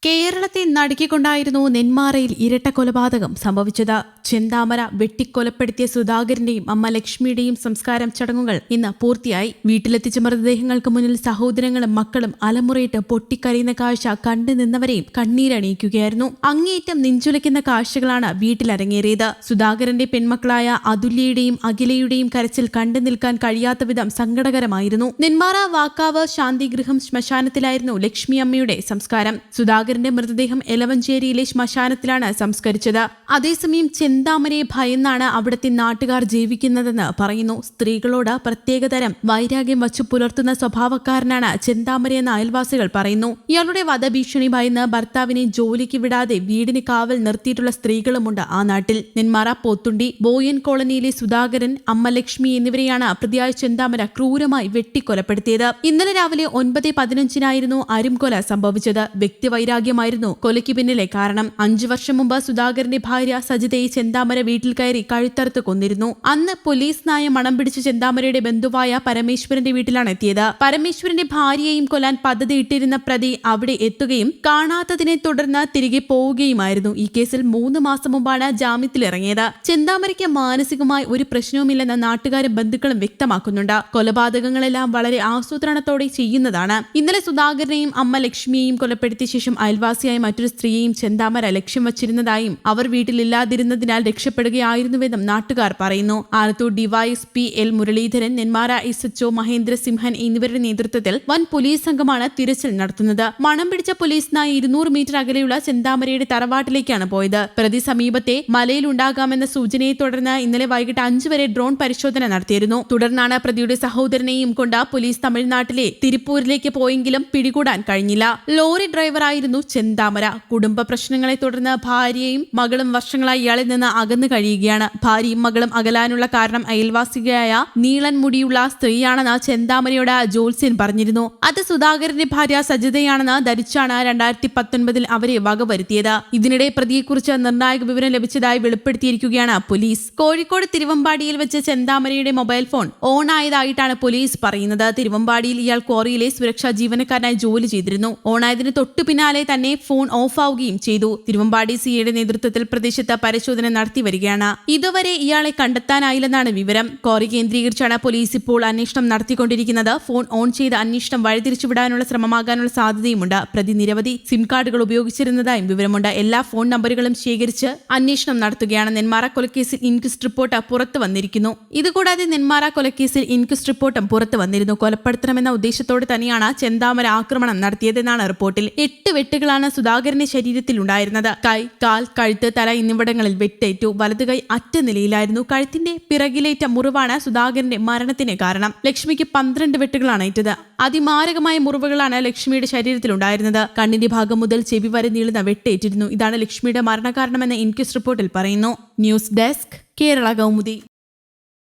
que കേരളത്തെ നടുക്കിക്കൊണ്ടായിരുന്നു നെന്മാറയിൽ ഇരട്ട കൊലപാതകം സംഭവിച്ചത്. ചെന്താമര വെട്ടിക്കൊലപ്പെടുത്തിയ സുധാകരന്റെയും അമ്മ ലക്ഷ്മിയുടെയും സംസ്കാരം ചടങ്ങുകൾ ഇന്ന് പൂർത്തിയായി. വീട്ടിലെത്തിച്ച മൃതദേഹങ്ങൾക്ക് മുന്നിൽ സഹോദരങ്ങളും മക്കളും അലമുറയിട്ട് പൊട്ടിക്കരയുന്ന കാഴ്ച കണ്ടു നിന്നവരെയും കണ്ണീരണിയിക്കുകയായിരുന്നു. അങ്ങേയറ്റം നെഞ്ചുലയ്ക്കുന്ന കാഴ്ചകളാണ് വീട്ടിലരങ്ങേറിയത്. സുധാകരന്റെ പെൺമക്കളായ അതുല്യയുടെയും അഖിലയുടെയും കരച്ചിൽ കണ്ടു നിൽക്കാൻ കഴിയാത്ത വിധം സങ്കടകരമായിരുന്നു. നെന്മാറ വാക്കാവ് ശാന്തിഗൃഹം ശ്മശാനത്തിലായിരുന്നു ലക്ഷ്മി അമ്മയുടെ സംസ്കാരം. സുധാകരന്റെ മൃതദേഹം എലവഞ്ചേരിയിലെ ശ്മശാനത്തിലാണ് സംസ്കരിച്ചത്. അതേസമയം ചെന്താമരയെ ഭയന്നാണ് അവിടുത്തെ നാട്ടുകാർ ജീവിക്കുന്നതെന്ന് പറയുന്നു. സ്ത്രീകളോട് പ്രത്യേകതരം വൈരാഗ്യം വച്ചു പുലർത്തുന്ന സ്വഭാവക്കാരനാണ് ചെന്താമര എന്ന അയൽവാസികൾ പറയുന്നു. ഇയാളുടെ വധഭീഷണി ഭയന്ന് ഭർത്താവിനെ ജോലിക്ക് വിടാതെ വീടിന് കാവൽ നിർത്തിയിട്ടുള്ള സ്ത്രീകളുമുണ്ട് ആ നാട്ടിൽ. നെന്മാറ പോത്തുണ്ടി ബോയൻ കോളനിയിലെ സുധാകരൻ അമ്മ ലക്ഷ്മി എന്നിവരെയാണ് പ്രതിയായ ചെന്താമര ക്രൂരമായി വെട്ടിക്കൊലപ്പെടുത്തിയത്. ഇന്നലെ രാവിലെ ഒൻപത് പതിനഞ്ചിനായിരുന്നു അരുംകൊല സംഭവിച്ചത്. വ്യക്തിവൈരാഗ്യമായിരുന്നു കൊലയ്ക്ക് പിന്നിലെ കാരണം അഞ്ചു വർഷം മുമ്പ് സുധാകരന്റെ ഭാര്യ സജിതയെ ചെന്താമര വീട്ടിൽ കയറി കഴുത്തറുത്ത് കൊന്നിരുന്നു. അന്ന് പോലീസ് നായ മണം പിടിച്ച ചെന്താമരയുടെ ബന്ധുവായ പരമേശ്വരന്റെ വീട്ടിലാണ് എത്തിയത്. പരമേശ്വരന്റെ ഭാര്യയെയും കൊല്ലാൻ പദ്ധതിയിട്ടിരുന്ന പ്രതി അവിടെ എത്തുകയും കാണാത്തതിനെ തുടർന്ന് തിരികെ പോവുകയുമായിരുന്നു. ഈ കേസിൽ മൂന്ന് മാസം മുമ്പാണ് ജാമ്യത്തിലിറങ്ങിയത് ചെന്താമരയ്ക്ക് മാനസികമായി ഒരു പ്രശ്നവുമില്ലെന്ന് നാട്ടുകാരും ബന്ധുക്കളും വ്യക്തമാക്കുന്നുണ്ട്. കൊലപാതകങ്ങളെല്ലാം വളരെ ആസൂത്രണത്തോടെ ചെയ്യുന്നതാണ്. ഇന്നലെ സുധാകരനെയും അമ്മ ലക്ഷ്മിയെയും കൊലപ്പെടുത്തിയ ശേഷം അയൽവാസിയായ മറ്റൊരു സ്ത്രീയെയും ചെന്താമര ലക്ഷ്യം വച്ചിരുന്നതായും അവർ വീട്ടിലില്ലാതിരുന്നതിനാൽ രക്ഷപ്പെടുകയായിരുന്നുവെന്നും നാട്ടുകാർ പറയുന്നു. Alathur D Y S P L Muralidharan Nenmara S H O Mahendra Simhan എന്നിവരുടെ നേതൃത്വത്തിൽ വൻ പോലീസ് സംഘമാണ് തിരച്ചിൽ നടത്തുന്നത്. മണം പിടിച്ച പോലീസ് നായി ഇരുന്നൂറ് മീറ്റർ അകലെയുള്ള ചെന്താമരയുടെ തറവാട്ടിലേക്കാണ് പോയത്. പ്രതി സമീപത്തെ മലയിലുണ്ടാകാമെന്ന സൂചനയെ തുടർന്ന് ഇന്നലെ വൈകിട്ട് അഞ്ചു വരെ ഡ്രോൺ പരിശോധന നടത്തിയിരുന്നു. തുടർന്നാണ് പ്രതിയുടെ സഹോദരനെയും കൊണ്ട് പോലീസ് തമിഴ്നാട്ടിലെ തിരുപ്പൂരിലേക്ക് പോയെങ്കിലും പിടികൂടാൻ കഴിഞ്ഞില്ല. ലോറി ഡ്രൈവറായിരുന്നു ചെന്താമര കുടുംബ പ്രശ്നങ്ങളെ തുടർന്ന് ഭാര്യയും മകളും വർഷങ്ങളായി ഇയാളിൽ നിന്ന് അകന്നു കഴിയുകയാണ്. ഭാര്യയും മകളും അകലാനുള്ള കാരണം അയൽവാസികയായ നീളൻ മുടിയുള്ള സ്ത്രീയാണെന്ന് ചെന്താമരയോട് ജോത്സ്യൻ പറഞ്ഞിരുന്നു. അത് സുധാകരന്റെ ഭാര്യ സജിതയാണെന്ന് ധരിച്ചാണ് രണ്ടായിരത്തി പത്തൊൻപതിൽ അവരെ വകവരുത്തിയത്. ഇതിനിടെ പ്രതിയെക്കുറിച്ച് നിർണായക വിവരം ലഭിച്ചതായി വെളിപ്പെടുത്തിയിരിക്കുകയാണ് പോലീസ്. കോഴിക്കോട് തിരുവമ്പാടിയിൽ വെച്ച് ചെന്താമരയുടെ മൊബൈൽ ഫോൺ ഓൺ ആയതായിട്ടാണ് പോലീസ് പറയുന്നത്. തിരുവമ്പാടിയിൽ ഇയാൾ ക്വാറിയിലെ സുരക്ഷാ ജീവനക്കാരനായി ജോലി ചെയ്തിരുന്നു. ഓണായതിന് തൊട്ടു പിന്നാലെ തന്നെ ഫോൺ ഓഫ് ആവുകയും ചെയ്തു. തിരുവമ്പാടി സിയുടെ നേതൃത്വത്തിൽ പ്രദേശത്ത് പരിശോധന നടത്തി വരികയാണ്. ഇതുവരെ ഇയാളെ കണ്ടെത്താനായില്ലെന്നാണ് വിവരം. കോറി കേന്ദ്രീകരിച്ചാണ് പോലീസ് ഇപ്പോൾ അന്വേഷണം നടത്തിക്കൊണ്ടിരിക്കുന്നത്. ഫോൺ ഓൺ ചെയ്ത് അന്വേഷണം വഴിതിരിച്ചുവിടാനുള്ള ശ്രമമാകാനുള്ള സാധ്യതയുമുണ്ട്. പ്രതി നിരവധി സിം കാർഡുകൾ ഉപയോഗിച്ചിരുന്നതായും വിവരമുണ്ട്. എല്ലാ ഫോൺ നമ്പറുകളും ശേഖരിച്ച് അന്വേഷണം നടത്തുകയാണ് നെന്മാറ കൊലക്കേസിൽ ഇൻക്വസ്റ്റ് റിപ്പോർട്ട് പുറത്തു വന്നിരിക്കുന്നു. ഇതുകൂടാതെ നെന്മാറ കൊലക്കേസിൽ ഇൻക്വസ്റ്റ് റിപ്പോർട്ടും പുറത്തു വന്നിരുന്നു. കൊലപ്പെടുത്തണമെന്ന ഉദ്ദേശത്തോടെ തന്നെയാണ് ചെന്താമര ആക്രമണം നടത്തിയതെന്നാണ് റിപ്പോർട്ടിൽ. എട്ട് വെട്ടുകളാണ് സുധാകരന്റെ ശരീരത്തിൽ ഉണ്ടായിരുന്നത് കൈ കാൽ കഴുത്ത് തല എന്നിവിടങ്ങളിൽ വെട്ടേറ്റു. വലതു കൈ അറ്റ നിലയിലായിരുന്നു. കഴുത്തിന്റെ പിറകിലേറ്റ മുറിവാണ് സുധാകരന്റെ മരണത്തിന് കാരണം. ലക്ഷ്മിക്ക് പന്ത്രണ്ട് വെട്ടുകളാണ് ഏറ്റത്. അതിമാരകമായ മുറിവുകളാണ് ലക്ഷ്മിയുടെ ശരീരത്തിൽ ഉണ്ടായിരുന്നത് കണ്ണിന്റെ ഭാഗം മുതൽ ചെവി വരെ നീളുന്ന വെട്ടേറ്റിരുന്നു. ഇതാണ് ലക്ഷ്മിയുടെ മരണകാരണമെന്ന് ഇൻക്വസ്റ്റ് റിപ്പോർട്ടിൽ പറയുന്നു. News desk Kerala Kaumudi.